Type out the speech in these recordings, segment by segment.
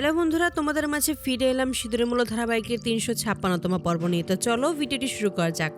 Hello বন্ধুরা, তোমাদের মাঝে ফিরে এলাম সিঁদুরের মূল ধারাবাহিকের তিনশো ছাপ্পান্নতম পর্ব নিয়ে। তো চলো ভিডিওটি শুরু করা যাক।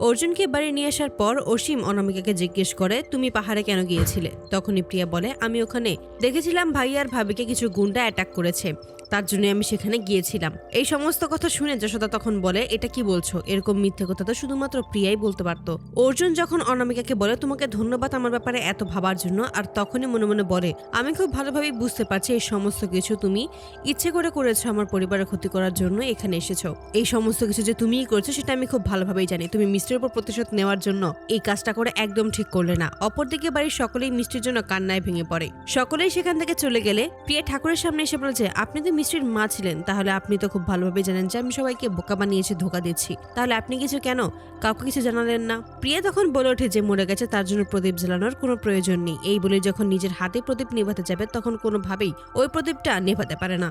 অর্জুনকে বাড়ি নিয়ে আসার পর অসীম অনামিকাকে জিজ্ঞেস করে, তুমি পাহাড়ে কেন গিয়েছিলে? তখনই প্রিয়া বলে, আমি ওখানে দেখেছিলাম ভাই আর ভাবিকে কিছু গুন্ডা অ্যাটাক করেছে। তার জন্য আমি সেখানে গিয়েছিলাম। এই সমস্ত কথা শুনে যশোদা তখন বলে, এটা কি বলছো? এরকম মিথ্যে কথা তো শুধুমাত্র প্রিয়াই বলতে পারতো। অর্জুন যখন অনামিকাকে বলে, তোমাকে ধন্যবাদ আমার ব্যাপারে এত ভাবার জন্য। আর তখনই মনে মনে বলে, আমি খুব ভালোভাবেই বুঝতে পারছি এই সমস্ত কিছু তুমি ইচ্ছে করে করেছ আমার পরিবারের ক্ষতি করার জন্য এখানে এসেছ। এই সমস্ত কিছু যে তুমিই করেছ সেটা আমি খুব ভালোভাবেই জানি। তুমি মিষ্টির উপর প্রতিশোধ নেওয়ার জন্য এই কাজটা করে একদম ঠিক করলে না। অপরদিকে বাড়ির সকলেই মিষ্টির জন্য কান্নায় ভেঙে পড়ে। সকলেই সেখান থেকে চলে গেলে প্রিয়া ঠাকুরের সামনে এসে বলে যে, আপনি তো মিষ্টির মা ছিলেন, তাহলে আপনি তো খুব ভালোভাবে জানেন যে আমি সবাইকে বোকা বানিয়েছি, ধোকা দিচ্ছি তাহলে আপনি কিছু কেন? কাউকে কিছু জানালেন না? প্রিয়া তখন বলে ওঠে যে, মরে গেছে, তার জন্য প্রদীপ জ্বালানোর কোনো প্রয়োজন নেই। এই বলে যখন নিজের হাতে প্রদীপ নেভাতে যাবে, তখন কোনোভাবেই ওই প্রদীপটা নেভাতে পারে না।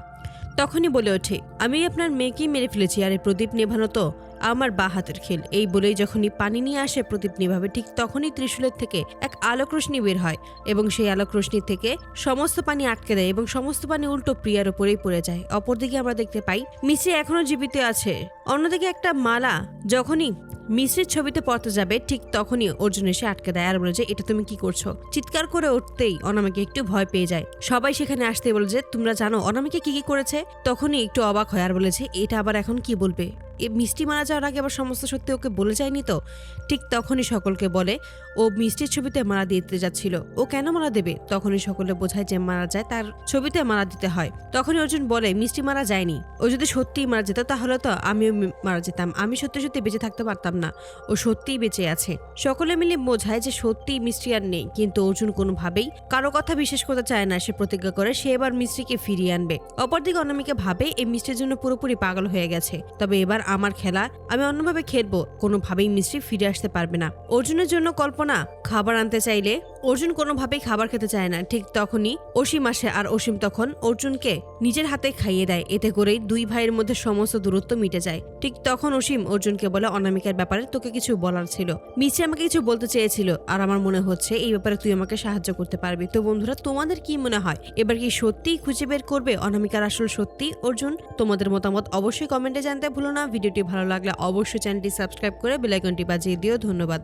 তখনই বলে ওঠে, আমি আপনার মেয়েকেই মেরে ফেলেছি, আর এই প্রদীপ নেভানো তো আমার বা হাতের খেল। এই বলেই যখনই পানি নিয়ে আসে প্রদীপ নেভাবে, ঠিক তখনই ত্রিশূলের থেকে এক আলোক রশ্মি বের হয় এবং সেই আলোক রশ্মি থেকে সমস্ত পানি আটকে দেয় এবং সমস্ত পানি উল্টো প্রিয়ার উপরেই পড়ে যায়। অপরদিকে আমরা দেখতে পাই মিশ্রি এখনও জীবিত আছে। অন্যদিকে একটা মালা যখনই মিশ্রির ছবিতে পড়তে যাবে, ঠিক তখনই অর্জুন এসে আটকে দেয় আর বলে যে, এটা তুমি কি করছ? চিৎকার করে উঠতেই অনামিকে একটু ভয় পেয়ে যায়। সবাই সেখানে আসতে বলে যে, তোমরা জানো অনামিকা কি কি করেছে? তখনই একটু অবাক হয় আর বলেছে এটা আবার এখন কি বলবে? মিষ্টি মারা যাওয়ার আগে আবার সমস্ত সত্যি ওকে বলে যায়নি তো? ঠিক তখনই সকলকে বলে, ও মিষ্টির ছবিতে মারা দিতে যাচ্ছিল। ও কেন মারা দেবে? তখনই সকলে বোঝায় যে মারা যায় তার ছবিতে মারা দিতে হয়। তখনই অর্জুন বলে, মিষ্টি মারা যায়নি। ও যদি সত্যিই মারা যেত তাহলে তো আমিও মারা যেতাম। আমি সত্যি সত্যি বেঁচে থাকতে পারতাম না। ও সত্যিই বেঁচে আছে। সকলে মিলে বোঝায় যে সত্যিই মিষ্টি আর নেই। কিন্তু অর্জুন কোনোভাবেই কারও কথা বিশ্বাস করতে চায় না। সে প্রতিজ্ঞা করে সে এবার মিষ্টিকে ফিরিয়ে আনবে। অপরদিকে অনামিকা ভাবে, এই মিষ্টির জন্য পুরোপুরি পাগল হয়ে গেছে। তবে এবার আমার খেলা, আমি অন্যভাবে খেলব। কোনোভাবেই মিষ্টি ফিরে আসতে পারবে না। অর্জুনের জন্য কল্পনা, খাবার আনতে চাইলে অর্জুন কোনোভাবেই খাবার খেতে চায় না। ঠিক তখনই অসীম আসে আর অসীম তখন অর্জুনকে নিজের হাতে খাইয়ে দেয়। এতে করেই দুই ভাইয়ের মধ্যে সমস্ত দূরত্ব মিটে যায়। ঠিক তখন অসীম অর্জুনকে বলে, অনামিকার ব্যাপারে তোকে কিছু বলার ছিল। মিষ্টি আমাকে কিছু বলতে চেয়েছিল আর আমার মনে হচ্ছে এই ব্যাপারে তুই আমাকে সাহায্য করতে পারবি। তো বন্ধুরা, তোমাদের কি মনে হয়? এবার কি সত্যিই খুঁজে বের করবে অনামিকার আসল সত্যি অর্জুন? তোমাদের মতামত অবশ্যই কমেন্টে জানতে ভুলো না। ভিডিওটি ভালো লাগলে অবশ্যই চ্যানেলটি সাবস্ক্রাইব করে বেলাইকনটি বাজিয়ে দিও। ধন্যবাদ।